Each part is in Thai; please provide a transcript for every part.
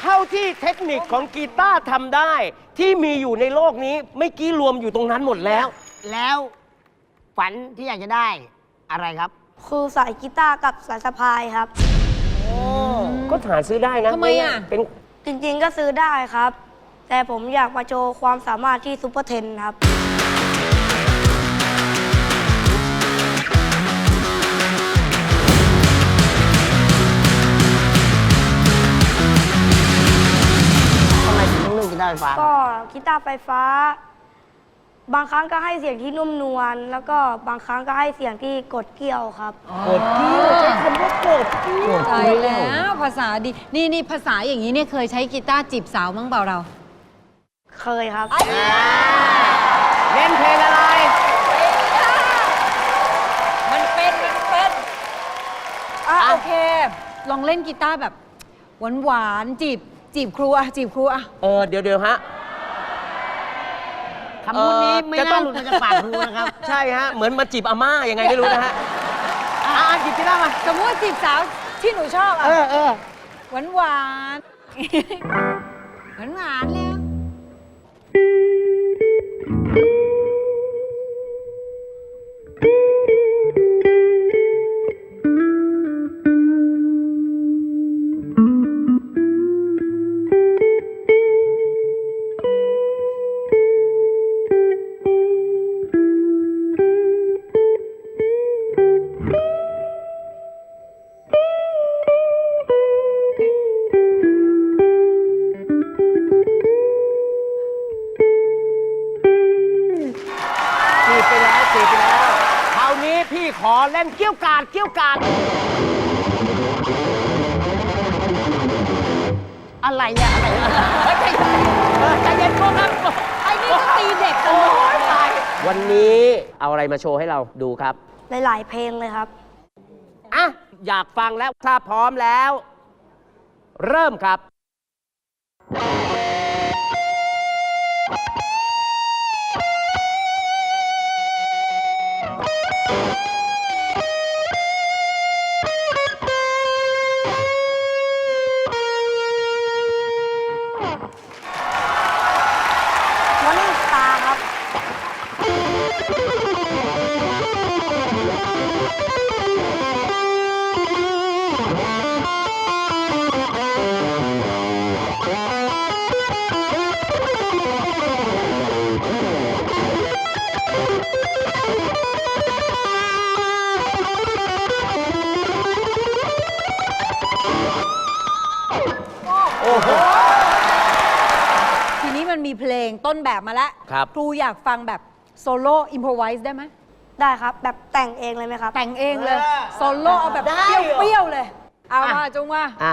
เท่าที่เทคนิคของกีตาร์ทำได้ ที่มีอยู่ในโลกนี้ไม่อกี้รวมอยู่ตรงนั้นหมดแล้ว แล้วฝันที่อยากจะได้อะไรครับ คือสายกีตาร์กับสายสะพายครับ ก็หาซื้อได้นะทำไมอะ เป็นจริงๆก็ซื้อได้ครับ แต่ผมอยากมาโชว์ความสามารถที่ซูเปอร์เทนครับ กกีตาร์ไฟฟ้าก็กีตาร์ไฟฟ้า บางครั้งก็ให้เสียงที่นุ่มนวลแล้วก็บางครั้งก็ให้เสียงที่กดเกี่ยวครับ กดเกี้ยวใช้คำว่ากดเกี้ยว ตายแล้วภาษาดี นี่นี่ภาษาอย่างนี้เนี่ยเคยใช้กีตาร์จีบสาวมั้งเปล่าเรา เคยครับ เล่นเพลงอะไร มันเป็น มันเป็นอะโอเค ลองเล่นกีตาร์แบบหวานหวานๆจีบ จีบครูอะจีบครูอะเออเดี๋ยวเดี๋ยวฮะ คำพูดนี้เอ่อไม่จะต้น่าอง หลุดมาจากปากครูนะครับ ใช่ฮะ เหมือนมาจีบอาม่ายังไงไม่รู้นะฮะอ่าจีบกีตาร์มา สมมติว่าจีบสาวที่หนูชอบอะเออเออหวานหวานหวานหวานๆแล้ว อเล่นเกี้ยวกาดเกี้ยวกาดอะไรอะอะไรอะเฮ้ยใจเออใจเย็นพวกครับไอ้นี่ก็ตีเด็กตลโอ้อดยตายวันนี้เอาอะไรมาโชว์ให้เราดูครับ หลาย ๆ เพลงเลยครับ อะ อยากฟังแล้วถ้าพร้อมแล้ว เริ่มครับ ค ต้นแบบมาแล้วครับ ครูอยากฟังแบบโซโล่อิมพอไวส์ได้ไหมได้ครับ แบบแต่งเองเลยไหมครับ แต่งเองเลยเออโซโล่เอาแบบได้เปรี้ยวเหรอๆเลย เอามาจงมา อะ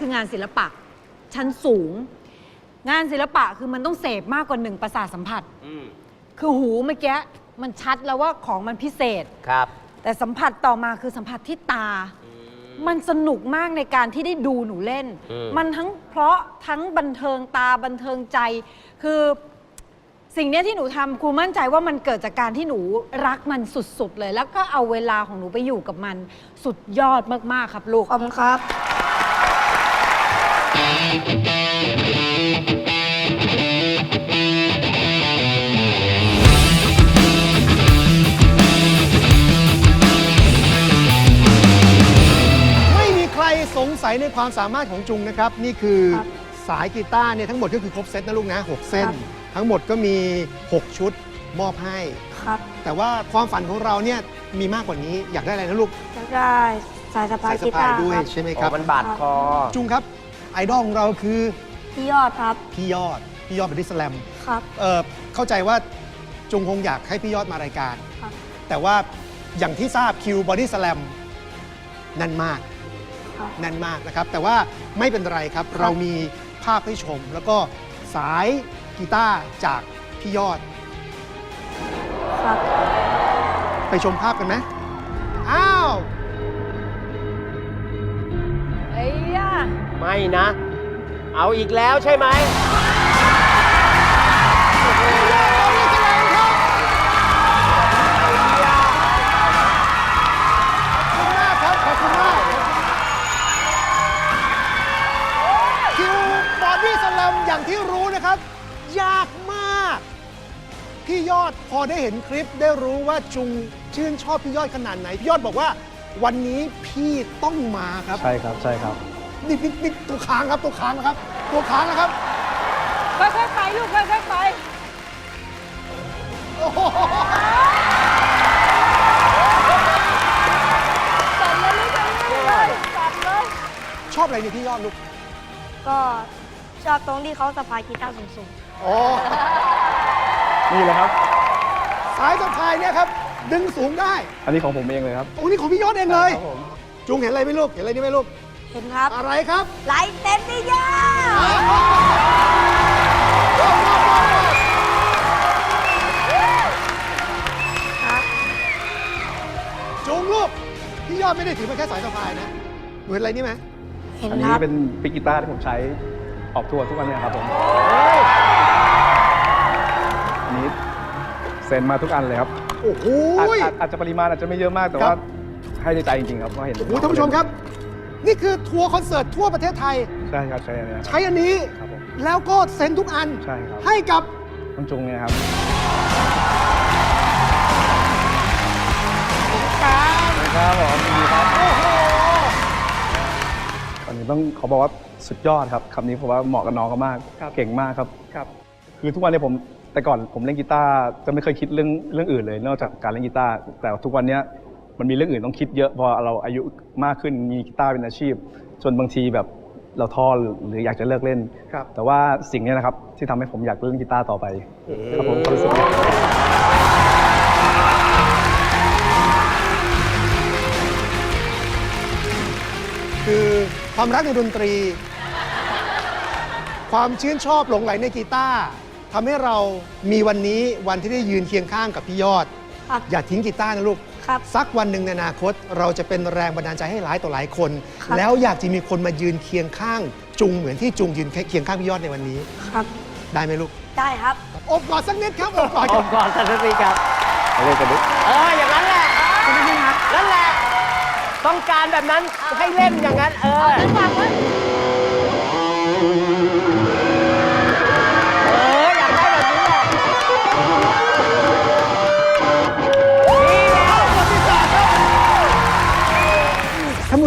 ครูว่ามันคืองานศิลปะ ชั้นสูง งานศิลปะคือมันต้องเสพมากกว่าหนึ่งประสาทสัมผัส อืมคือหูเมื่อกี้มันชัดแล้วว่าของมันพิเศษ ครับแต่สัมผัสต่อมาคือสัมผัสที่ตามันสนุกมากในการที่ได้ดูหนูเล่น อืม มันทั้งเพราะทั้งบันเทิงตาบันเทิงใจ คือสิ่งเนี้ยที่หนูทำครูมั่นใจว่ามันเกิดจากการที่หนูรักมันสุดๆเลย แล้วก็เอาเวลาของหนูไปอยู่กับมันสุดยอดมากๆครับลูก ขอบคุณครับ ไม่มีใครสงสัยในความสามารถของจุงนะครับ นี่คือคสายกีตาร์เนี่ยทั้งหมดก็คือครบเซตนะลูกนะหกเส้นทั้งหมดก็มี 6 ชุดมอบให้ ครับแต่ว่าความฝันของเราเนี่ยมีมากกว่านี้อยากได้อะไรนะลูกอยากได้สายสะพาสายสะกีาตายร์ด้วยใช่ไหมครับมันบาดคอ จุงครับ ไอดอลของเราคือพี่ยอดครับ พี่ยอด พี่ยอดบอดี้สแลมครับ เออเข้าใจว่าจุงคงอยากให้พี่ยอดมารายการ ครับ แต่ว่าอย่างที่ทราบคิวบอดี้สแลมนั่นมาก ครับ แน่นมากนะครับ แต่ว่าไม่เป็นไรครับ เรามีภาพให้ชม แล้วก็สายกีตาร์จากพี่ยอด ครับ ไปชมภาพกันไหมอ้าว ไม่นะ เอาอีกแล้วใช่ไหมคุณมากครับขอบคุณมากคิวบอดี้สแลมอย่างที่รู้นะครับ ยากมาก พี่ยอดพอได้เห็นคลิปได้รู้ว่าจุงชื่นชอบพี่ยอดขนาดไหน พี่ยอดบอกว่าวันนี้พี่ต้องมาครับ ใช่ครับ ใช่ครับ นี่นี่นี่ตัวค้างครับตัวค้างนะครับ ตัวค้างนะครับ ค่อยๆไปลูกค่อยๆไป โอ้โหสั่นเลยลูกสั่นเลยสั่นเลย ชอบอะไรในพี่ยอดลูกก็ชอบตรงที่เขาสะพายกีตาร์สูงอ๋อนี่เลยครับ สายสะพายเนี่ยครับ ดึงสูงได้อันนี้ของผมเองเลยครับ โอ้นี่ของพี่ยอดเองเลย ครับผม จุงเห็นอะไรไหมลูก เห็นอะไรนี่ไหมลูกๆ เห็นครับอะไรครับไลท์เต็นที่ยาครับจุงลูกพี่ยอดไม่ได้ถือมาแค่สายสะพายนะหนูเห็นอะไรนี่ไหมเห็นอันคนี้รับเป็นปิกกีตาร์ที่ผมใช้ออกทัวร์ทุกวันเนี่ยครับผมอันนี้เซ็นมาทุกอันเลยครับโอ้โห อาจอาจอาจจะปริมาณอาจจะไม่เยอะมากแต่ครัว่าบ ให้ในใจจริงๆครับก็เห็นโอ้โหท่านผู้ชมครับ นี่คือทัวร์คอนเสิร์ตทั่วประเทศไทย ใช่ครับใช่อันนี้ครับ ใช้อันนี้ ครับผมแล้วก็เซ็นทุกอันใช่ครับให้กับต้องจุงเนี่ยครับการครับผมยินดีครับโอ้โหตอนนี้ต้องขอบอกว่าสุดยอดครับคำนี้ผมว่าเหมาะกับน้องเขามาก เก่งมากครับ ครับ คือทุกวันนี้ผมแต่ก่อนผมเล่นกีตาร์จะไม่เคยคิดเรื่องเรื่องอื่นเลย นอกจากการเล่นกีตาร์แต่ทุกวันเนี้ย มันมีเรื่องอื่นต้องคิดเยอะพอเราอายุมากขึ้นมีกีตาร์เป็นอาชีพ จนบางทีแบบเราท้อหรือหรืออยากจะเลิกเล่น ครับ แต่ว่าสิ่งเนี้ยนะครับที่ทำให้ผมอยากเล่นกีตาร์ต่อไปครับผมความรู้สึกเนี้ยคือความรักในดนตรี ความชื่นชอบหลงไหลในกีตาร์ทำให้เรามีวันนี้วันที่ได้ยืนเคียงข้างกับพี่ยอดครับอย่าทิ้งกีตาร์นะลูก ครับ สักวันหนึ่งในอนาคต เราจะเป็นแรงบันดาลใจให้หลายต่อหลายคน ครับ แล้วอยากจะมีคนมายืนเคียงข้างจุงเหมือนที่จุงยืนเคียงข้างพี่ยอดในวันนี้ ครับ ได้ไหมลูกได้ครับ อบกอดสักนิดครับอบกอดอกัอบกก่อนสักทีครับ เล่นกันดิเออ อย่างนั้นแหละ นั่นแหละ ต้องการแบบนั้นให้เล่นอย่างนั้น เออเอ